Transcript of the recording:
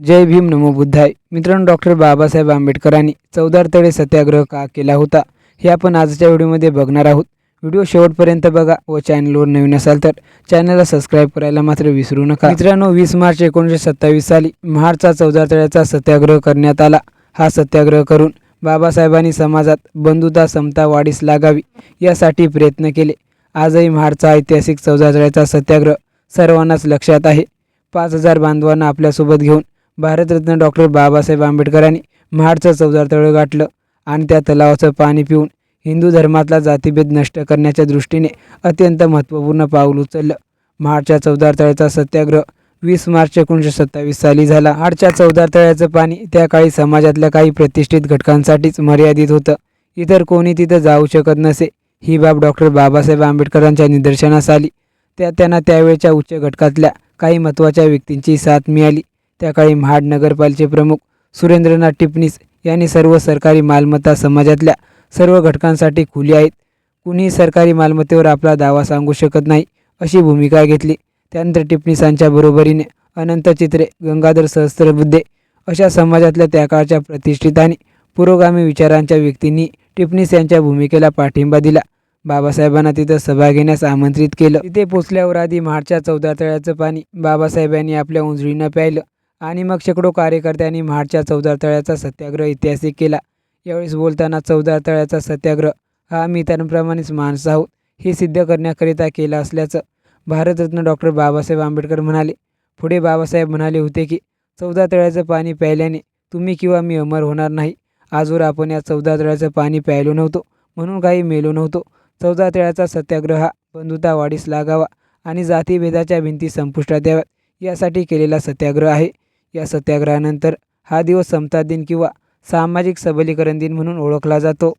जय भीम नमो बुद्धाय. मित्रांनो डॉक्टर बाबासाहेब आंबेडकरांनी चौदार तळे सत्याग्रह का केला होता हे आपण आजच्या व्हिडिओमध्ये बघणार आहोत. व्हिडिओ शेवटपर्यंत बघा व चॅनलवर नवीन असाल तर चॅनलला सबस्क्राईब करायला मात्र विसरू नका. मित्रांनो वीस मार्च एकोणीसशे सत्तावीस साली महाडचा चौदार तळ्याचा सत्याग्रह करण्यात आला. हा सत्याग्रह करून बाबासाहेबांनी समाजात बंधुता समता वाढीस लागावी यासाठी प्रयत्न केले. आजही महाडचा ऐतिहासिक चौदार तळ्याचा सत्याग्रह सर्वांनाच लक्षात आहे. पाच हजार बांधवांना आपल्यासोबत घेऊन भारतरत्न डॉक्टर बाबासाहेब आंबेडकरांनी महाडचं चौदार तळ गाठलं आणि त्या तलावाचं पाणी पिऊन हिंदू धर्मातला जातीभेद नष्ट करण्याच्या दृष्टीने अत्यंत महत्त्वपूर्ण पाऊल उचललं. महाडच्या चौदार तळ्याचा सत्याग्रह वीस मार्च एकोणीसशे सत्तावीस साली झाला. हाडच्या चौदार तळ्याचं पाणी त्या काळी समाजातल्या काही प्रतिष्ठित घटकांसाठीच मर्यादित होतं. इतर कोणी तिथं जाऊ शकत नसे ही बाब डॉक्टर बाबासाहेब आंबेडकरांच्या निदर्शनास आली. त्या त्यांना त्यावेळच्या उच्च घटकातल्या काही महत्त्वाच्या व्यक्तींची साथ मिळाली. त्या काळी महाड नगरपालिके प्रमुख सुरेंद्रनाथ टिपणीस यांनी सर्व सरकारी मालमत्ता समाजातल्या सर्व घटकांसाठी खुली आहेत. कुणीही सरकारी मालमत्तेवर आपला दावा सांगू शकत नाही अशी भूमिका घेतली. त्यानंतर टिपणीसांच्या बरोबरीने अनंत चित्रे गंगाधर सहस्त्रबुद्धे अशा समाजातल्या त्या काळच्या प्रतिष्ठित आणि पुरोगामी विचारांच्या व्यक्तींनी टिपणीस यांच्या भूमिकेला पाठिंबा दिला. बाबासाहेबांना तिथं सभा घेण्यास आमंत्रित केलं. तिथे पोचल्यावर आधी महाडच्या चौदा तळ्याचं पाणी बाबासाहेबांनी आपल्या उंजळीनं प्यायलं. आणि मग शेकडो कार्यकर्त्यांनी महाडच्या चौदार तळ्याचा सत्याग्रह ऐतिहासिक केला. यावेळेस बोलताना चौदार तळ्याचा सत्याग्रह हा आम्ही इतरांप्रमाणेच माणसं आहोत हे सिद्ध करण्याकरिता केला असल्याचं भारतरत्न डॉक्टर बाबासाहेब आंबेडकर म्हणाले. पुढे बाबासाहेब म्हणाले होते की चौदा तळ्याचं पाणी प्यायल्याने तुम्ही किंवा मी अमर होणार नाही. आजवर आपण या चौदा तळ्याचं पाणी प्यायलो नव्हतो म्हणून काही मेलो नव्हतो. चौदा तळ्याचा सत्याग्रह हा बंधुता वाढीस लागावा आणि जातीभेदाच्या भिंती संपुष्टात याव्यात. यासाठी केलेला सत्याग्रह आहे. या सत्याग्रहानंतर हा दिवस समता दिन किंवा सामाजिक सबलीकरण दिन म्हणून ओळखला जातो.